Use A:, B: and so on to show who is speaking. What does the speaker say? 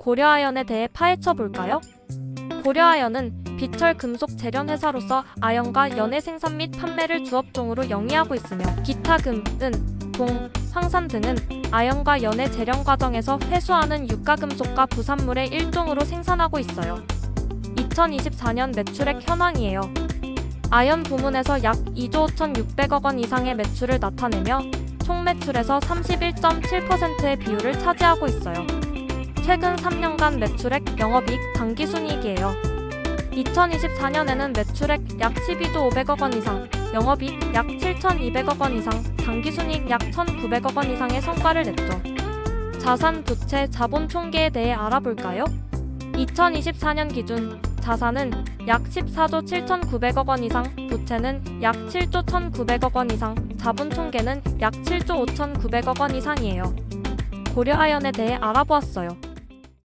A: 고려아연에 대해 파헤쳐 볼까요? 고려아연은 비철 금속 재련 회사로서 아연과 연의 생산 및 판매를 주업종으로 영위하고 있으며 기타 금, 은, 동, 황산 등은 아연과 연의 재련 과정에서 회수하는 유가금속과 부산물의 일종으로 생산하고 있어요. 2024년 매출액 현황이에요. 아연 부문에서 약 2조 5,600억 원 이상의 매출을 나타내며 총 매출에서 31.7%의 비율을 차지하고 있어요. 최근 3년간 매출액, 영업이익, 당기순이익이에요. 2024년에는 매출액 약 12조 500억 원 이상, 영업이익 약 7,200억 원 이상, 당기순이익 약 1,900억 원 이상의 성과를 냈죠. 자산, 부채, 자본 총계에 대해 알아볼까요? 2024년 기준 자산은 약 14조 7,900억 원 이상, 부채는 약 7조 1,900억 원 이상, 자본 총계는 약 7조 5,900억 원 이상이에요. 고려아연에 대해 알아보았어요.